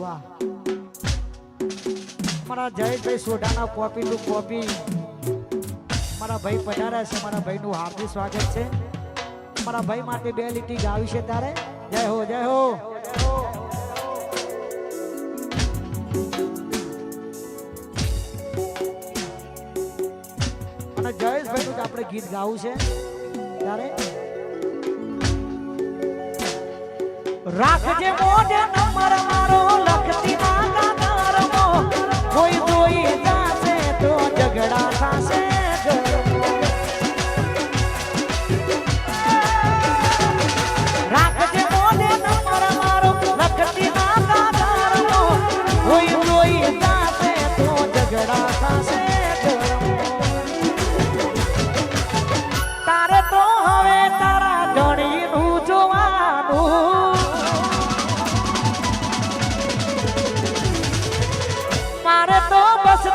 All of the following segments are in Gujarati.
વાહ મારા જયેશભાઈ સોઢાના કોપી ટુ કોપી મારા ભાઈ પધાર્યા છે, મારા ભાઈનું હાર્દિક સ્વાગત છે. મારા ભાઈ માટે બે લીટી ગાવી છે તારે. જય હો જય હો. અને જયેશભાઈનું જ આપણે ગીત ગાવું છે. તારે? રાખજે મોઢે નંબર મારો.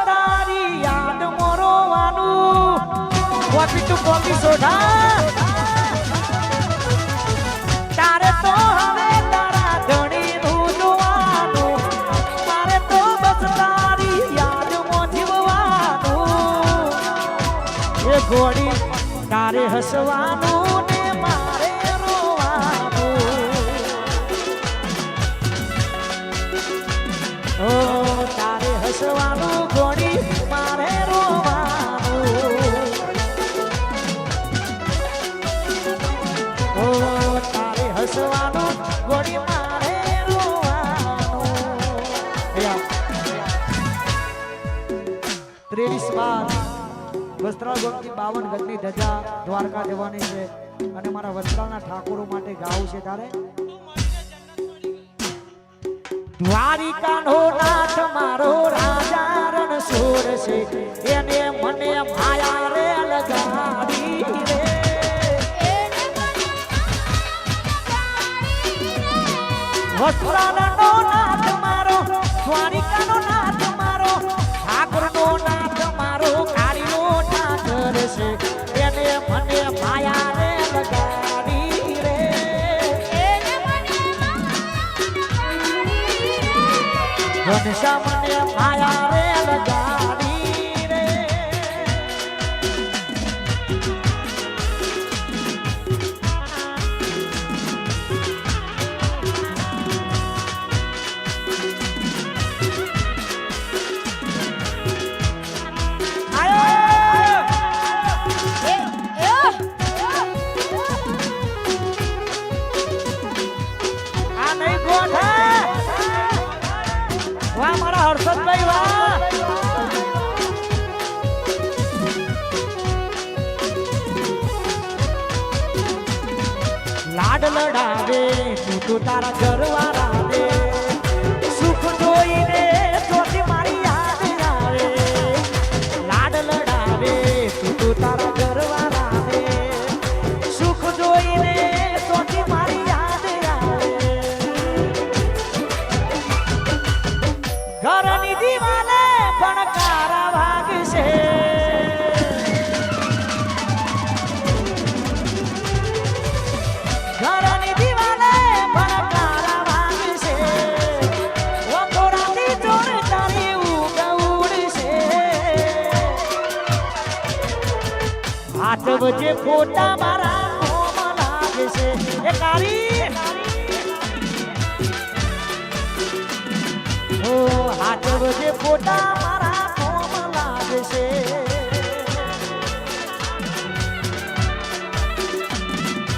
તારી યાદ મોરવાનું. Copy to copy Sodha. તારે તો હવે તારા ધણીનું જોવાનું. તારે તો બસ તારી યાદમાં જીવવાનું એ ઘોડી તારે હસવાનું ત્રેવીસ માર્ચ વસ્ત્રાલ ગોમતી બાવન ગજની ધજા દ્વારકા જવાની છે. અને મારા વસ્ત્રાલના ઠાકોરો માટે ગાવું છે તારે. દ્વારિકાનો નાથ મારો રાજા રણછોડ છે. એને મને માયા રે લગાડી રે. વસ્ત્રાલનો મને માયા રે લગાડી વાહ હર્ષદભાઈ વાહ. લાડ લડાવે તું તારા ઘરવાળા સુખ જોઈને દીવાલે પણ કારા વાગશે ઘરની દીવાલે પણ કારા તારી ઊંઘ ઉડશે. હાથ વચ્ચે ફોટા મારા કોમાં લાગે છે એ કાળી ઓ હાથ વચ્ચે ફોટા મારા કોમ લાગશે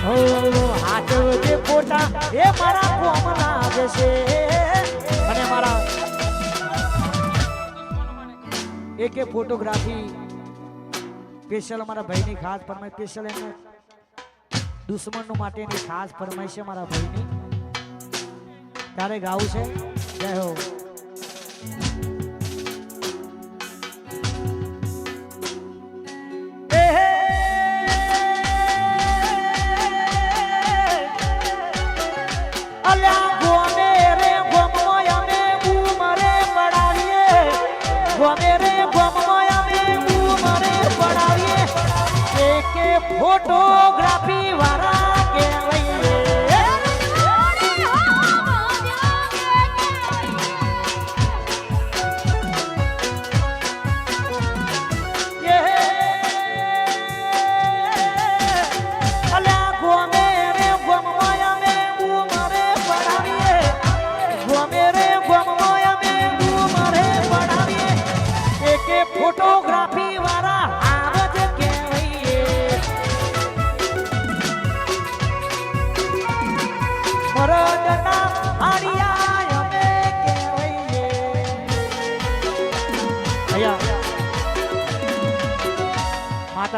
હો, હાથ વચ્ચે ફોટા એ મારા કોમ લાગશે અને મારા એક ફોટોગ્રાફી સ્પેશિયલ અમારા ભાઈની ખાસ ફરમાઈ સ્પેશિયલ એમને દુશ્મનો માટેની ખાસ ફરમાઈ છે મારા ભાઈની. ત્યારે ગાવું છે? જય હો. ગોમે રે ગોમમાં અમે ઉમરે પડાવીએ. એકે ફોટોગ્રાફી વાળા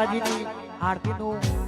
માતાજીની આરતીનું